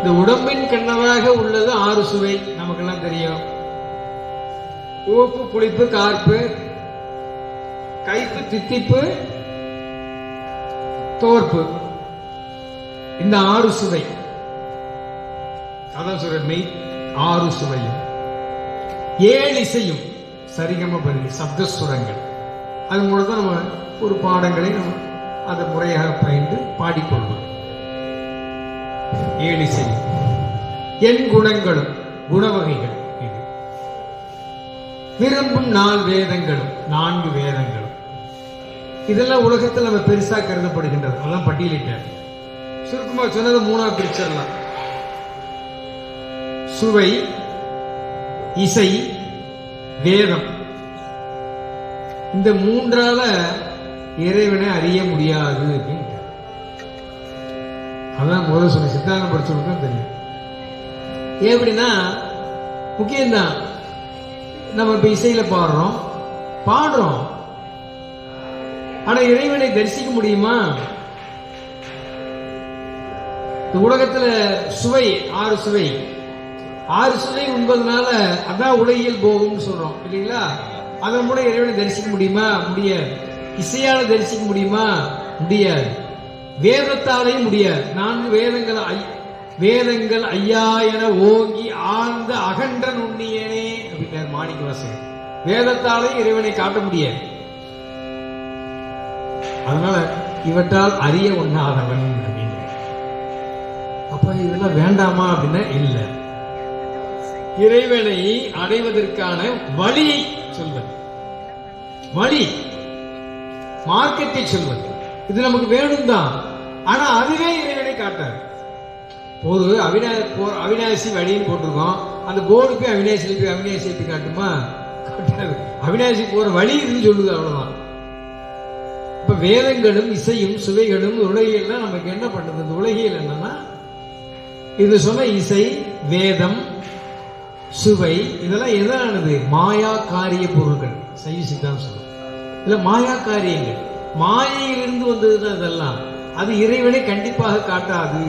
இந்த உடம்பின் கண்ணதாக உள்ளது ஆறு சுவை நமக்கெல்லாம் தெரியும். உப்பு புளிப்பு கார்ப்பு கைப்பு தித்திப்பு தோற்பு இந்த ஆறு சுவை. அதான் சொல்ற மெய் ஆறு சுவையும். ஏழு இசையும் சரிகம பருவி சப்தஸ்வரங்கள் அது மூலம் தான் நம்ம ஒரு பாடங்களை நம்ம அதை முறையாக பயின்று பாடிக்கொள்வோம். ஏழு இசையும் என் குணங்களும் குணவகைகள் இது. விரும்பும் நால் வேதங்களும் நான்கு வேதங்களும். இதெல்லாம் உலகத்தில் நம்ம பெருசா கருதப்படுகின்றது. அதெல்லாம் பட்டியலிட்டார். சுருக்கமா சொன்னது மூணா பிரிச்சிடலாம். சுவை இசை வேதம். இந்த மூன்றால இறைவனை அறிய முடியாது அப்படின்னு அதான் முதல் சொன்ன சித்தாந்தம் படிச்சவங்களுக்கு தான் தெரியும். ஏன் அப்படின்னா முக்கியம்தான் நம்ம இப்ப இசையில பாடுறோம் பாடுறோம். ஆனா இறைவனை தரிசிக்க முடியுமா? இந்த உலகத்துல சுவை ஆறு சுவை. ஆறு சுவை உண்பதுனால அதான் உலகியல் போகும்னு சொல்றோம் இல்லைங்களா? அதன் மூலம் இறைவனை தரிசிக்க முடியுமா? முடியாது. இசையால தரிசிக்க முடியுமா? முடியாது. வேதத்தாலையும் முடியாது. நான்கு வேதங்கள் ஐ- வேதங்கள் ஐயா என ஓங்கி ஆழ்ந்த அகன்ற நுண்ணியனே அப்படின்னார் மாணிக்க வாசகர். வேதத்தாலையும் இறைவனை காட்ட முடியாது. அதனால இவற்றால் அறிய ஒண்ணாதவன் அப்படின்னு. அப்ப இதெல்லாம் வேண்டாமா அப்படின்னா இல்ல. இறைவனை அடைவதற்கான வழியை சொல்வது. வழி மார்க்கத்தை சொல்வது. இது நமக்கு வேணும் தான் ஆனா அதுவே இறைவனை காட்டாது. ஒரு அவினா அவினாசி வழின்னு போட்டிருக்கோம். அந்த போர்டு போய் அவினாசி போய் அவினாசியை போய் காட்டுமா? காட்டாது. அவினாசி போற வழி இதுன்னு சொல்லுது அவ்வளவுதான். இப்ப வேதங்களும் இசையும் சுவைகளும் உலகியெல்லாம் நமக்கு என்ன பண்ணுது இந்த உலகியல் என்னன்னா இது சொன்ன இசை வேதம் சுவை இதெல்லாம் எதானது? மாயா காரிய பொருள்கள். சைவ சித்தாம் சொல்லும் இல்ல மாயா காரியங்கள். மாயையிலிருந்து வந்ததுதான் இதெல்லாம். அது இறைவனை கண்டிப்பாக காட்டாது.